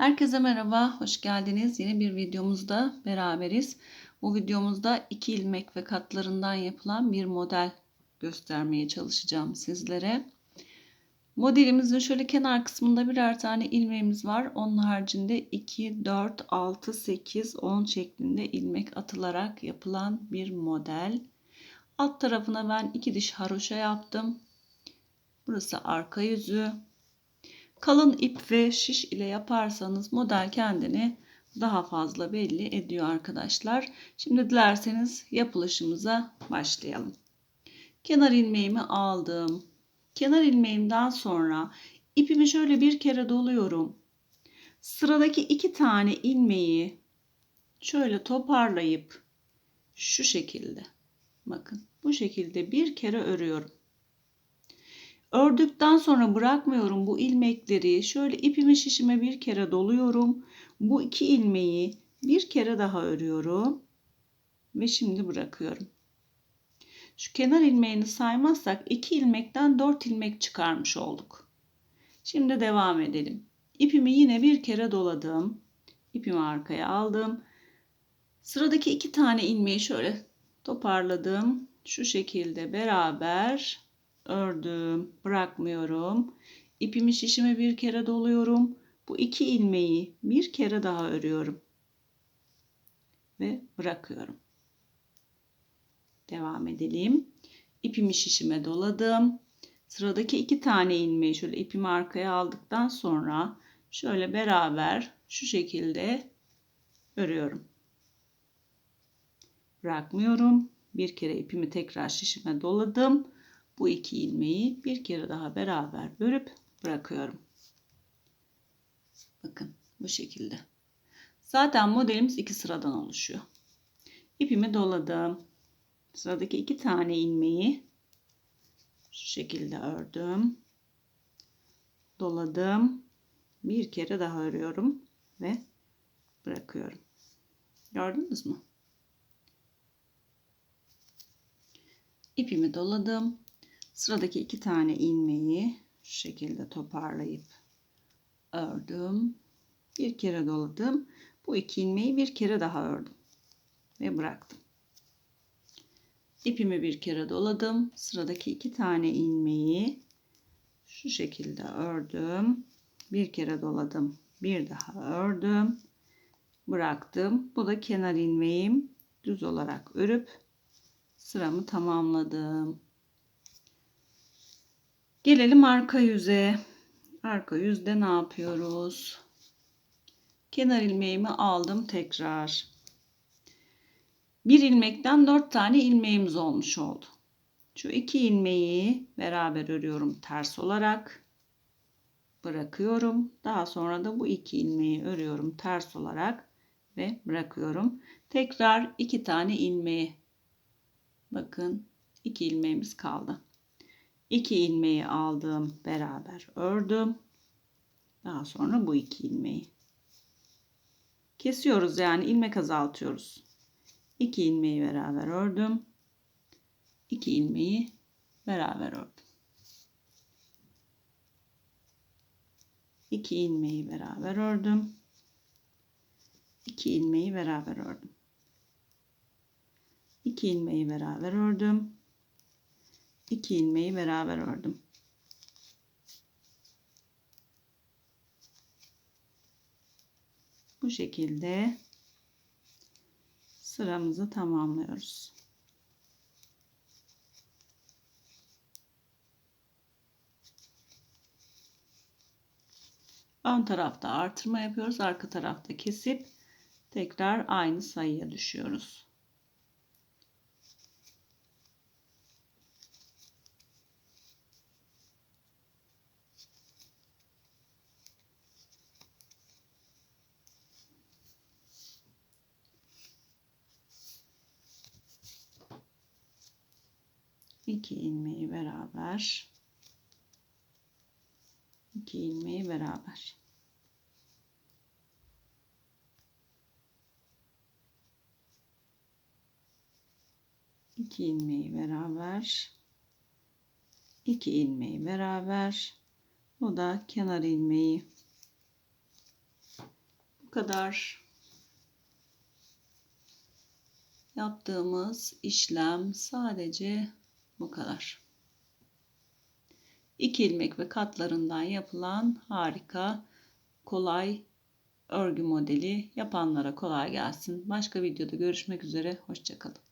Herkese merhaba, hoş geldiniz. Yeni bir videomuzda beraberiz. Bu videomuzda iki ilmek ve katlarından yapılan bir model göstermeye çalışacağım sizlere. Modelimizin şöyle kenar kısmında birer tane ilmeğimiz var. Onun haricinde 2, 4, 6, 8, 10 şeklinde ilmek atılarak yapılan bir model. Alt tarafına ben iki diş haroşa yaptım. Burası arka yüzü. Kalın ip ve şiş ile yaparsanız model kendini daha fazla belli ediyor arkadaşlar. Şimdi dilerseniz yapılışımıza başlayalım. Kenar ilmeğimi aldım. Kenar ilmeğimden sonra ipimi şöyle bir kere doluyorum. Sıradaki iki tane ilmeği şöyle toparlayıp şu şekilde bakın bu şekilde bir kere örüyorum. Ördükten sonra bırakmıyorum bu ilmekleri. Şöyle ipimi şişime bir kere doluyorum. Bu iki ilmeği bir kere daha örüyorum. Ve şimdi bırakıyorum. Şu kenar ilmeğini saymazsak iki ilmekten dört ilmek çıkarmış olduk. Şimdi devam edelim. İpimi yine bir kere doladım. İpimi arkaya aldım. Sıradaki iki tane ilmeği şöyle toparladım. Şu şekilde beraber ördüm. Bırakmıyorum. İpimi şişime bir kere doluyorum. Bu iki ilmeği bir kere daha örüyorum. Ve bırakıyorum. Devam edelim. İpimi şişime doladım. Sıradaki iki tane ilmeği şöyle ipimi arkaya aldıktan sonra şöyle beraber şu şekilde örüyorum. Bırakmıyorum. Bir kere ipimi tekrar şişime doladım. Bu iki ilmeği bir kere daha beraber örüp bırakıyorum. Bakın bu şekilde. Zaten modelimiz iki sıradan oluşuyor. İpimi doladım. Sıradaki iki tane ilmeği şu şekilde ördüm. Doladım. Bir kere daha örüyorum ve bırakıyorum. Gördünüz mü? İpimi doladım. Sıradaki iki tane ilmeği şu şekilde toparlayıp ördüm. Bir kere doladım. Bu iki ilmeği bir kere daha ördüm ve bıraktım. İpimi bir kere doladım. Sıradaki iki tane ilmeği şu şekilde ördüm. Bir kere doladım. Bir daha ördüm. Bıraktım. Bu da kenar ilmeğim. Düz olarak örüp sıramı tamamladım. Gelelim arka yüze. Arka yüzde ne yapıyoruz? Kenar ilmeğimi aldım tekrar. Bir ilmekten dört tane ilmeğimiz olmuş oldu. Şu iki ilmeği beraber örüyorum ters olarak. Bırakıyorum. Daha sonra da bu iki ilmeği örüyorum ters olarak ve bırakıyorum. Tekrar iki tane ilmeği. Bakın iki ilmeğimiz kaldı. 2 ilmeği aldım beraber ördüm. Daha sonra bu iki ilmeği kesiyoruz yani ilmek azaltıyoruz. 2 ilmeği beraber ördüm. 2 ilmeği beraber ördüm. 2 ilmeği beraber ördüm. 2 ilmeği beraber ördüm. 2 ilmeği beraber ördüm. 2 ilmeği beraber ördüm. Bu şekilde sıramızı tamamlıyoruz. Ön tarafta artırma yapıyoruz. Arka tarafta kesip tekrar aynı sayıya düşüyoruz. 2 ilmeği beraber. 2 ilmeği beraber. İki ilmeği beraber. İki ilmeği beraber. Bu da kenar ilmeği. Bu kadar. Yaptığımız işlem sadece bu kadar. İki ilmek ve katlarından yapılan harika, kolay örgü modeli yapanlara kolay gelsin. Başka videoda görüşmek üzere. Hoşçakalın.